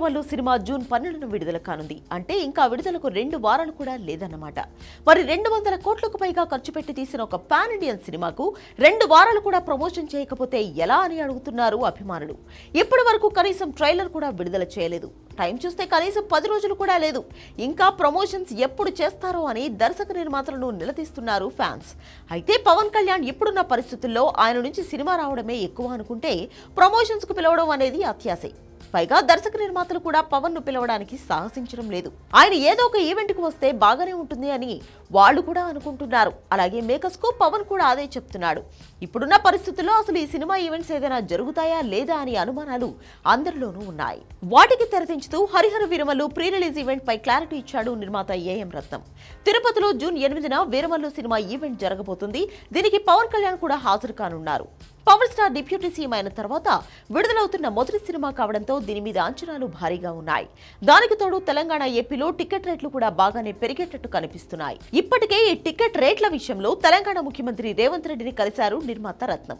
హైదరాబాద్లో cinema June పన్నెండున విడుదల కానుంది. అంటే ఇంకా విడుదలకు రెండు వారాలు కూడా లేదన్నమాట. మరి రెండు వందల కోట్లకు పైగా ఖర్చు పెట్టి తీసిన ఒక పాన్ ఇండియన్ సినిమాకు రెండు వారాలు కూడా ప్రమోషన్ చేయకపోతే ఎలా అని అడుగుతున్నారు అభిమానులు. ఇప్పటి వరకు కనీసం ట్రైలర్ కూడా విడుదల చేయలేదు. టైం చూస్తే కనీసం పది రోజులు కూడా లేదు. ఇంకా ప్రమోషన్స్ ఎప్పుడు చేస్తారో అని దర్శక నిర్మాతలను నిలదీస్తున్నారు ఫ్యాన్స్. అయితే పవన్ కళ్యాణ్ ఇప్పుడున్న పరిస్థితుల్లో ఆయన నుంచి సినిమా రావడమే ఎక్కువ అనుకుంటే ప్రమోషన్స్కు పిలవడం అనేది అత్యాశే. పైగా దర్శక నిర్మాతలు కూడా పవన్ను పిలవడానికి సాహసించడం లేదు. ఆయన ఏదో ఒక ఈవెంట్కు వస్తే బాగానే ఉంటుంది అని వాళ్ళు కూడా అనుకుంటున్నారు. అలాగే మేకర్స్కు పవన్ కూడా అదే చెప్తున్నాడు. ఇప్పుడున్న పరిస్థితుల్లో అసలు ఈ సినిమా ఈవెంట్స్ ఏదైనా జరుగుతాయా లేదా అని అనుమానాలు అందరిలోనూ ఉన్నాయి. వాటికి తెరదించుతూ Harihara Veeramallu pre release event పై క్లారిటీ ఇచ్చాడు నిర్మాత ఏఎం రత్నం. తిరుపతిలో జూన్ ఎనిమిదిన వీరమల్లు సినిమా ఈవెంట్ జరగబోతుంది. దీనికి పవన్ కళ్యాణ్ కూడా హాజరు కానున్నారు. పవర్ స్టార్ డిప్యూటీ సీఎం అయిన తర్వాత విడుదలవుతున్న మొదటి సినిమా కావడంతో దీని మీద అంచనాలు భారీగా ఉన్నాయి. దానికి తోడు తెలంగాణ ఏపీలో టికెట్ రేట్లు కూడా బాగానే పెరిగేటట్టు కనిపిస్తున్నాయి. ఇప్పటికే ఈ టికెట్ రేట్ల విషయంలో తెలంగాణ ముఖ్యమంత్రి రేవంత్ రెడ్డిని కలిశారు నిర్మాత రత్నం.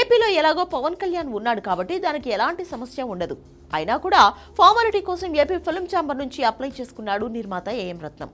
ఏపీలో ఎలాగో పవన్ కళ్యాణ్ ఉన్నాడు కాబట్టి దానికి ఎలాంటి సమస్య ఉండదు. అయినా కూడా ఫార్మాలిటీ కోసం ఏపీ ఫిల్మ్ ఛాంబర్ నుంచి అప్లై చేసుకున్నాడు నిర్మాత ఏఎం రత్నం.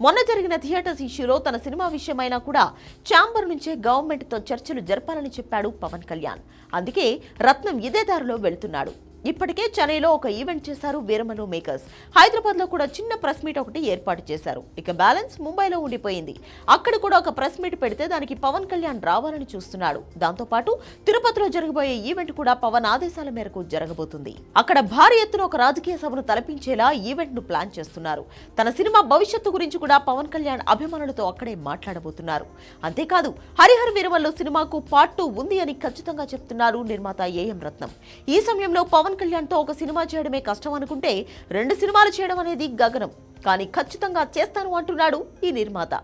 మొన్న జరిగిన థియేటర్స్ ఇష్యూలో తన సినిమా విషయమైనా కూడా ఛాంబర్ నుంచే గవర్నమెంట్తో చర్చలు జరపాలని చెప్పాడు పవన్ కళ్యాణ్. అందుకే రత్నం ఇదే దారిలో వెళుతున్నాడు. ఇప్పటికే చెన్నైలో ఒక ఈవెంట్ చేశారు వీరమను మేకర్స్ హైదరాబాద్లో కూడా చిన్న ప్రెస్ మీట్ ఒకటి ఏర్పాటు చేశారు. ఇక బ్యాలెన్స్ ముంబైలో ఉండిపోయింది. అక్కడ కూడా ఒక ప్రెస్ మీట్ పెడితే దానికి పవన్ కళ్యాణ్ రావాలని చూస్తున్నాడు. దాంతో పాటు తిరుపతిలో జరగబోయే ఈవెంట్ కూడా పవన్ ఆదేశాల మేరకు జరగబోతుంది. అక్కడ భారీ ఎత్తున ఒక రాజకీయ సభను తలపించేలా ఈవెంట్ను ప్లాన్ చేస్తున్నారు. తన సినిమా భవిష్యత్తు గురించి కూడా పవన్ కళ్యాణ్ అభిమానులతో అక్కడే మాట్లాడబోతున్నారు. అంతేకాదు హరిహర వీరమల్లో సినిమాకు పార్ట్ టూ ఉంది అని ఖచ్చితంగా చెప్తున్నారు నిర్మాత ఏఎం రత్నం. ఈ సమయంలో పవన్ కళ్యాణ్తో ఒక సినిమా చేయడమే కష్టం అనుకుంటే రెండు సినిమాలు చేయడం అనేది గగనం. కానీ ఖచ్చితంగా చేస్తాను అంటున్నాడు ఈ నిర్మాత.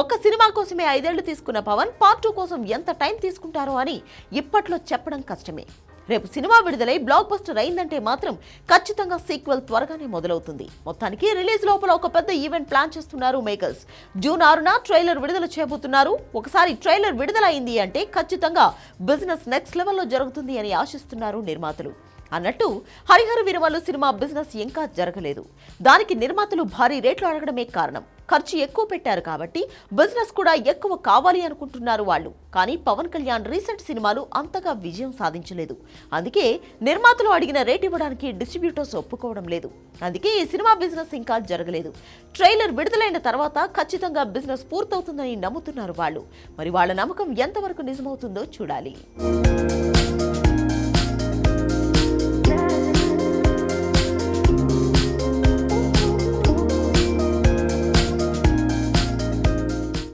ఒక్క సినిమా కోసమే ఐదేళ్ళు తీసుకున్న పవన్ పార్ట్ టూ కోసం ఎంత టైం తీసుకుంటారో అని ఇప్పట్లో చెప్పడం కష్టమే. రేపు సినిమా విడుదలై బ్లాక్ బస్టర్ అయిందంటే మాత్రం ఖచ్చితంగా సీక్వెల్ త్వరగానే మొదలవుతుంది. మొత్తానికి రిలీజ్ లోపల ఒక పెద్ద ఈవెంట్ ప్లాన్ చేస్తున్నారు మేకర్స్. జూన్ ఆరున ట్రైలర్ విడుదల చేయబోతున్నారు. ఒకసారి ట్రైలర్ విడుదల అయింది అంటే ఖచ్చితంగా బిజినెస్ నెక్స్ట్ లెవెల్లో జరుగుతుంది అని ఆశిస్తున్నారు నిర్మాతలు. అన్నట్టు హరిహర వీరమల్లు సినిమా బిజినెస్ ఇంకా జరగలేదు. దానికి నిర్మాతలు భారీ రేట్లు అడగడమే కారణం. ఖర్చు ఎక్కువ పెట్టారు కాబట్టి బిజినెస్ కూడా ఎక్కువ కావాలి అనుకుంటున్నారు వాళ్ళు. కానీ పవన్ కళ్యాణ్ రీసెంట్ సినిమాలు అంతగా విజయం సాధించలేదు. అందుకే నిర్మాతలు అడిగిన రేట్ ఇవ్వడానికి డిస్ట్రిబ్యూటర్స్ ఒప్పుకోవడం లేదు. అందుకే ఈ సినిమా బిజినెస్ ఇంకా జరగలేదు. ట్రైలర్ విడుదలైన తర్వాత ఖచ్చితంగా బిజినెస్ పూర్తవుతుందని నమ్ముతున్నారు వాళ్ళు. మరి వాళ్ళ నమ్మకం ఎంతవరకు నిజమవుతుందో చూడాలి.